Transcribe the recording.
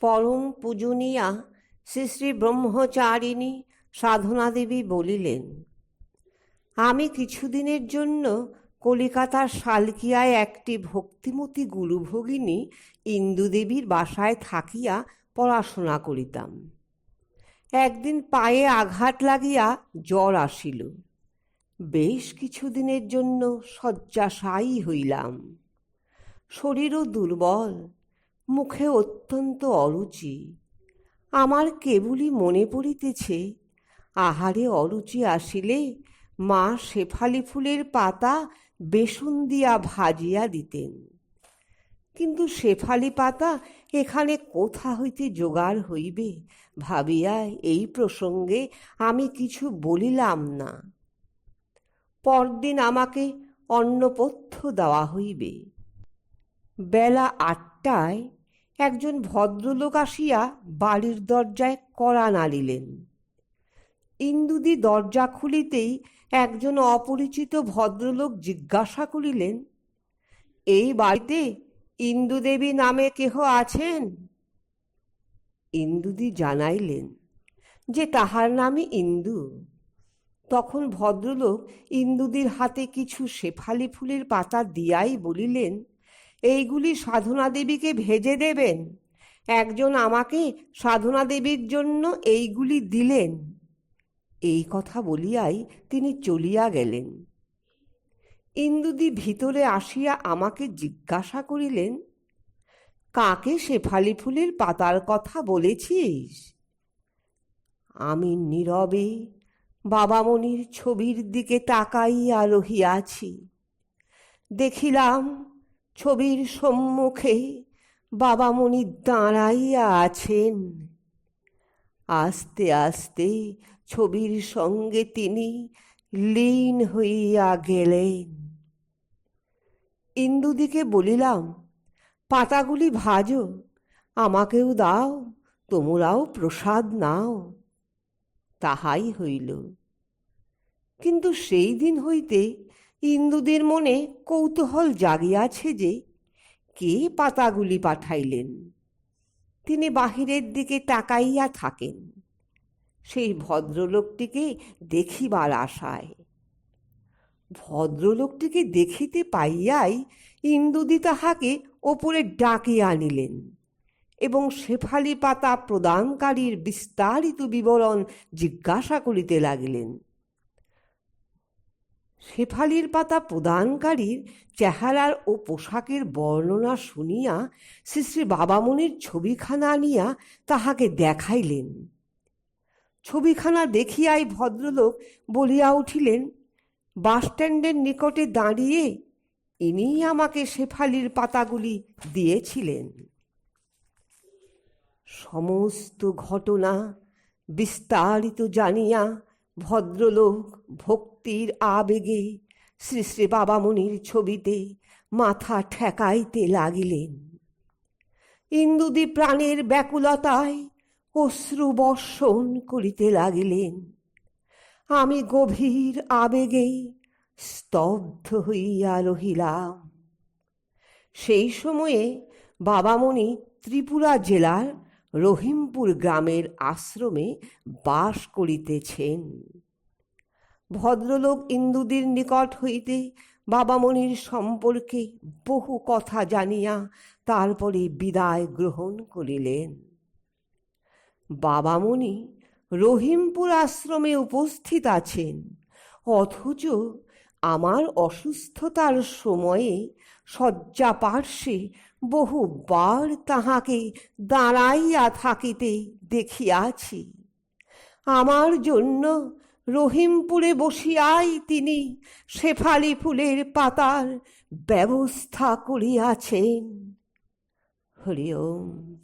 পরম পূজনীয়া শ্রী শ্রী ব্রহ্মচারিণী সাধনা দেবী বলিলেন, আমি কিছুদিনের জন্য কলিকাতার শালকিয়ায় একটি ভক্তিমতী গুরুভগিনী ইন্দুদেবীর বাসায় থাকিয়া পড়াশোনা করিতাম। একদিন পায়ে আঘাত লাগিয়া জ্বর আসিল। বেশ কিছুদিনের জন্য শয্যাশায়ী হইলাম। শরীরও দুর্বল মুখে অত্যন্ত অরুচি আমার কেবলই মনে পড়িতেছে, আহারে অরুচি আসিলে মা শেফালি ফুলের পাতা বেসন দিয়া ভাজিয়া দিতেন। কিন্তু শেফালি পাতা এখানে কোথা হইতে জোগাড় হইবে ভাবিয়া এই প্রসঙ্গে আমি কিছু বলিলাম না। পরদিন আমাকে অন্নপথ্য দেওয়া হইবে। বেলা আটটায় একজন ভদ্রলোক আসিয়া বাড়ির দরজায় কড়া নাড়িলেন। ইন্দুদি দরজা খুলিতেই একজন অপরিচিত ভদ্রলোক জিজ্ঞাসা করিলেন, এই বাড়িতে ইন্দুদেবী নামে কেহ আছেন? ইন্দুদি জানাইলেন, যে তাহার নামই ইন্দু। তখন ভদ্রলোক ইন্দুদির হাতে কিছু শেফালি ফুলের পাতা দিয়াই বলিলেন এইগুলি সাধনা দেবীকে ভেজে দেবেন। একজন আমাকে সাধনা দেবীর জন্য এইগুলি দিলেন। এই কথা বলিয়াই তিনি চলিয়া গেলেন। ইন্দুদি ভিতরে আসিয়া আমাকে জিজ্ঞাসা করিলেন, কাকে শেফালি ফুলের পাতার কথা বলেছিস? আমি নীরবে বাবামণির ছবির দিকে তাকাইয়া রহিয়াছি। দেখিলাম ছবির সম্মুখে বাবামণি দাঁড়াইয়া আছেন। আস্তে আস্তে ছবির সঙ্গে তিনি লীন হইয়া গেলেন। ইন্দুদিকে বলিলাম, পাতাগুলি ভাজো, আমাকেও দাও, তোমরাও প্রসাদ নাও। তাহাই হইল। কিন্তু সেই দিন হইতে ইন্দুদের মনে কৌতূহল জাগিয়াছে যে কে পাতাগুলি পাঠাইলেন। তিনি বাহিরের দিকে তাকাইয়া থাকেন। সেই ভদ্রলোকটিকে দেখিবার আশায়। ভদ্রলোকটিকে দেখিতে পাইয়াই ইন্দুদি তাহাকে ওপরে ডাকিয়া আনিলেন এবং শেফালি পাতা প্রদানকারীর বিস্তারিত বিবরণ জিজ্ঞাসা করিতে লাগিলেন। শেফালির পাতা প্রদানকারীর চেহারার ও পোশাকের বর্ণনা শুনিয়া শ্রী শ্রী বাবামণির ছবিখানা আনিয়া তাহাকে দেখাইলেন। ছবিখানা দেখিয়াই ভদ্রলোক বলিয়া উঠিলেন বাসস্ট্যান্ডের নিকটে দাঁড়িয়ে ইনিই আমাকে শেফালির পাতাগুলি দিয়েছিলেন। সমস্ত ঘটনা বিস্তারিত জানিয়া ভদ্রলোক ভক্তির আবেগে শ্রী শ্রী বাবামণির ছবিতে মাথা ঠেকাইতে লাগিলেন। ইন্দুদি প্রাণের ব্যাকুলতায় অশ্রু বর্ষণ করিতে লাগিলেন। আমি গভীর আবেগে স্তব্ধ হইয়া রহিলাম। সেই সময়ে বাবামণি ত্রিপুরা জেলার রহিমপুর গ্রামের আশ্রমে বাস করিতেছেন। ভদ্রলোক ইন্দুদির নিকট হইতে বাবামণির সম্পর্কে বহু কথা জানিয়া তারপরে বিদায় গ্রহণ করিলেন। বাবামণি রহিমপুর আশ্রমে উপস্থিত আছেন, অথচ আমার অসুস্থতার সময়ে শয্যা পার্শ্বে বহুবার তাহাকে দাঁড়াইয়া থাকিতে দেখিয়াছি। আমার জন্য রহিমপুরে বসিয়াই তিনি শেফালি ফুলের পাতার ব্যবস্থা করিয়াছেন। হরি ওম